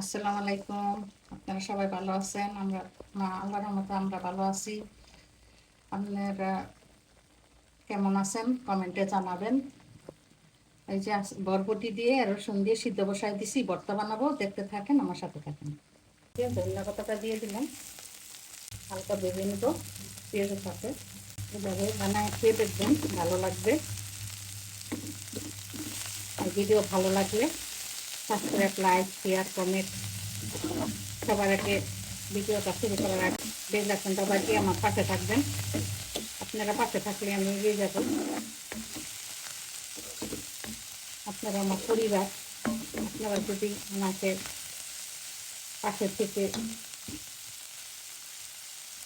আসসালামু আলাইকুম। আপনারা সবাই ভালো আছেন? আমরা, মা, আল্লাহর মতো আমরা ভালো আছি। আপনারা কেমন আছেন? কমেন্টে জানাবেন। এই যে বরবটি দিয়ে রসুন দিয়ে সিদ্ধ বসাই দিছি, ভর্তা বানাবো, দেখতে থাকেন, আমার সাথে থাকেন। দিয়ে ধনিয়া পাতাটা দিয়ে দিলাম। হালকা ভেজে নেব পেঁয়াজের সাথে এভাবে বানায় খেয়ে দেখবেন, ভালো লাগবে। ভিডিও ভালো লাগলে সাবস্ক্রাইব লাইক শেয়ার কমেন্ট সবার আগে ভিডিওটা শুরু করার আগে বেল আইকনটা বাজিয়ে আমার পাশে থাকবেন। আপনারা পাশে থাকলে আমি এগিয়ে যাব। আপনারা আমার পরিবার, আপনারা যদি আমাকে পাশে থেকে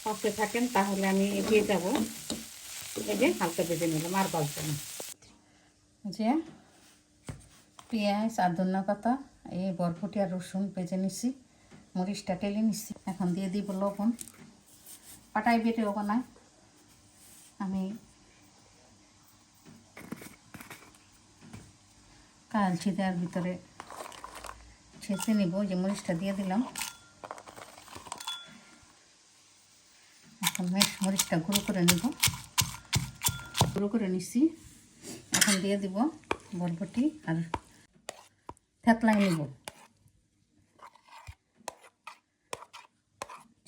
পাশে থাকেন, তাহলে আমি এগিয়ে যাব। এই যে হালকা বেঁধে নিলাম আর বাজবে না যে পেঁয়াজ আর ধনিয়া পাতা এই বরবটি আর রসুন ভেজে নিছি, মরিচটা টেলে নিছি। এখন দিয়ে দিব লবণ। পাটাই বেটেও বানাই আমি কালছি দেওয়ার ভিতরে ছেঁচে নিব যে মরিচটা দিয়ে দিলাম। এখন মরিচটা গুঁড়ো করে নিব। গুঁড়ো করে নিছি। এখন দিয়ে দিব বরবটি আর থেতলাই নিব।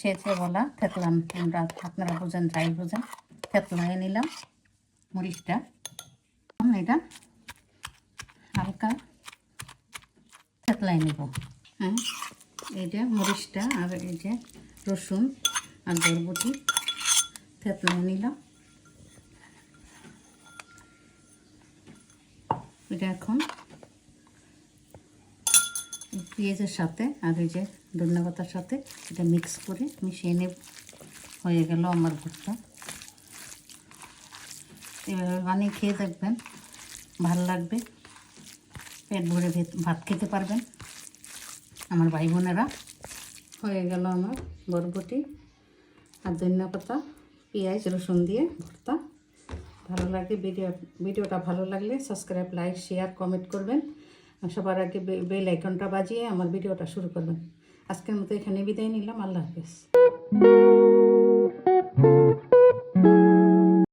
ছেঁচে বলা থেতলাম আমরা আপনারা বোঝেন, যাই বোঝেন থেতলাই নিলাম মরিচটা। এটা হালকা থেতলাই নিব। হ্যাঁ এই যে মরিচটা আর এই যে রসুন আর বরবটি থেতলাই নিলাম। এটা এখন পেঁয়াজের সাথে আর এই যে ধনিয়া পাতার সাথে এটা মিক্স করে মিশিয়ে নেব। হয়ে গেল আমার ভুট্টা এভাবে বানিয়ে খেয়ে দেখবেন, ভালো লাগবে। পেট ভরে ভেত- খেতে পারবেন। আমার ভাই বোনেরা, হয়ে গেল আমার বরবটি আর ধনিয়া পাতা, পেঁয়াজ, রসুন দিয়ে ভর্তা। ভালো লাগে ভিডিও, ভিডিওটা ভালো লাগলে সাবস্ক্রাইব লাইক শেয়ার কমেন্ট করবেন। সবার আগে বেল আইকনটা বাজিয়ে আমার ভিডিওটা শুরু করবেন। আজকের মতো এখানে বিদায় নিলাম। আল্লাহ হাফেজ।